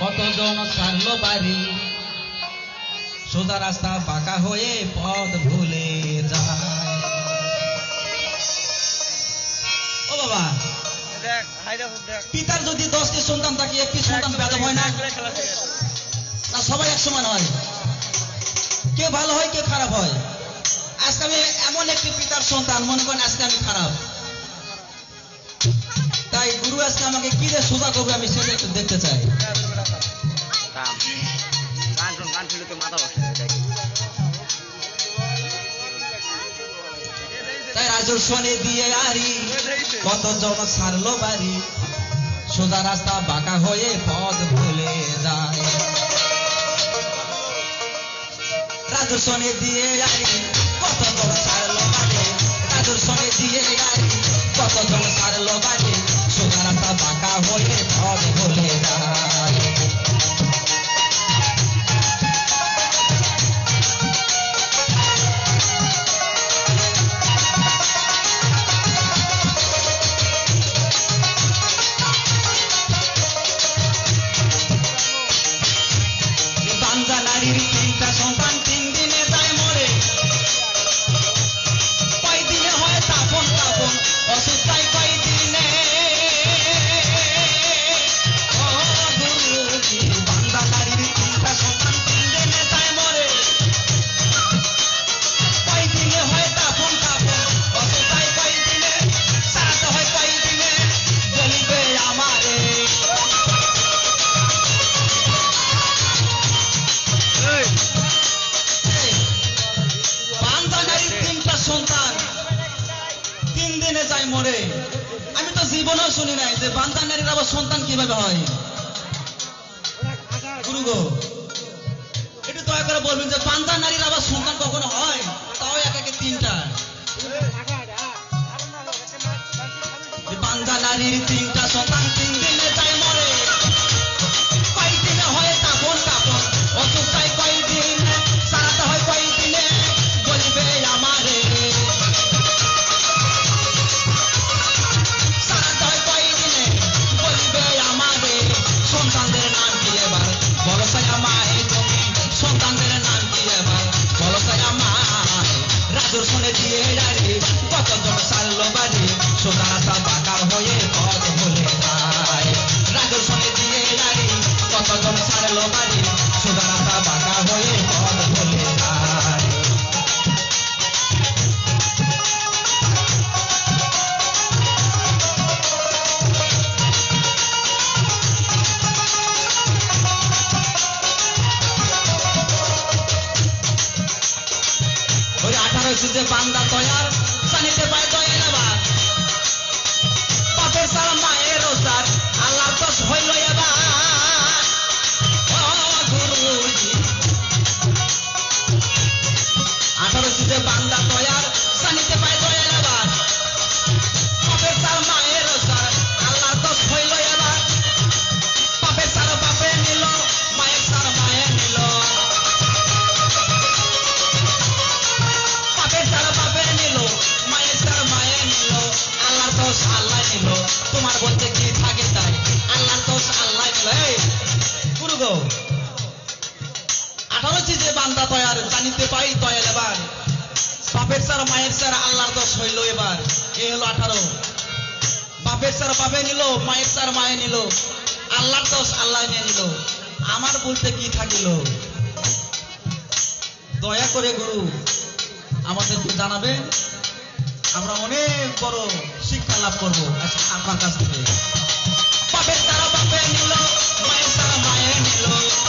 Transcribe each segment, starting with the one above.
কতজন সারলো বাড়ি সোজা রাস্তা বাঁকা হয়ে পথ ভুলে যায়। ও বাবা পিতার যদি দশটি সন্তান থাকে একটি সন্তান বেদম হয় না? না সবাই এক সমান হয়। কে ভালো হয় কে খারাপ হয়? আজকে আমি এমন একটি পিতার সন্তান মনে করেন আজকে আমি খারাপ। আজকে আমাকে কি দিয়ে সোজা করবে আমি সেটা একটু দেখতে চাই। রাজুর দিয়ে আরি কতজন সোজা রাস্তা বাঁকা হয়ে পথ ভুলে যায়। রাজুর শনি দিয়ে আরি বাড়ি। রাজুর শনি দিয়ে আরি দিনে যায় মরে। আমি তো জীবনেও শুনি নাই যে বান্দা নারীর আবার সন্তান কীভাবে হয়? গুরু গো, একটু দয়া করে বলবেন যে বান্দা নারীর আবার সন্তান কখনো হয়? তাও এক একে তিনটা। বান্দা নারীর তিনটা Depan. বান্দা তয়ার জানিতে পাই তয়ার এবার। বাপের সারা, মায়ের সারা, আল্লাহর দোষ হইল এবার। এ হলো আঠারো। বাপের সারা বাপে নিল, মায়ের সার মায়ে নিল। আল্লাহর দোষ আল্লাহ নিয়ে নিল। আমার বলতে কি থাকিল? দয়া করে গুরু আমাদেরকে জানাবে। আমরা অনেক বড় শিক্ষা লাভ করব আপনার কাছ থেকে। বাপের তারা বাপে নিল, মায়ের তারা মায়ে নিল।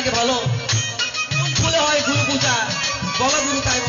লাগে ভালো। ফুলে হয় গুরু পূজা বলা গুরু তাই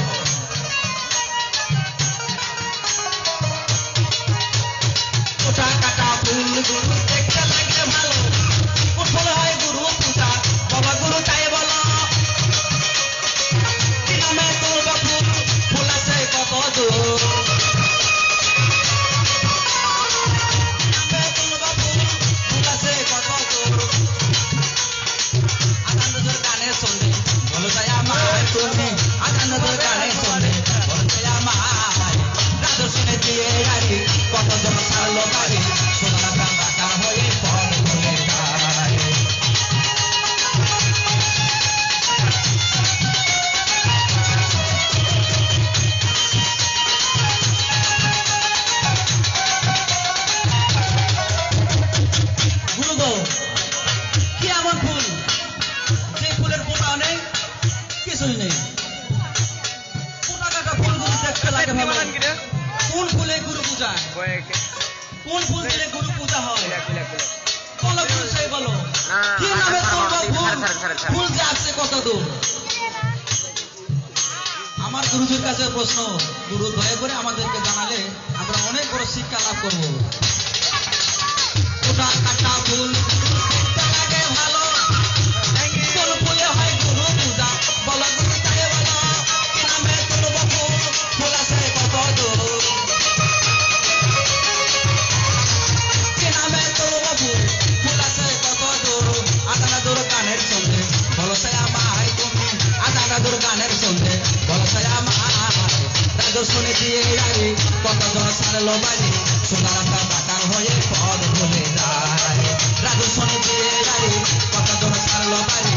বলেন কোন ফুলে গুরু পূজা? কোন ফুল দিলে গুরু পূজা হয়? বলো ফুল সেই বলো কি নামে ফুল। ফুল যে আসছে কত দূর? আমার গুরুজির কাছে প্রশ্ন গুরু দয়া করে আমাদেরকে জানালে আমরা অনেক বড় শিক্ষা লাভ করব। ওটা কাটা ফুল। লাগে ভালো আদানা দূর কানের সঙ্গে বলো সে আমায় রাজু শুনে দিয়ে গাড়ি কতজন সারলো বাড়ি সোনার আঁকা বাঁকা হয়ে পদ ভুলে যায়। রাজু শুনে দিয়ে গাড়ি কতজন সারলো বাড়ি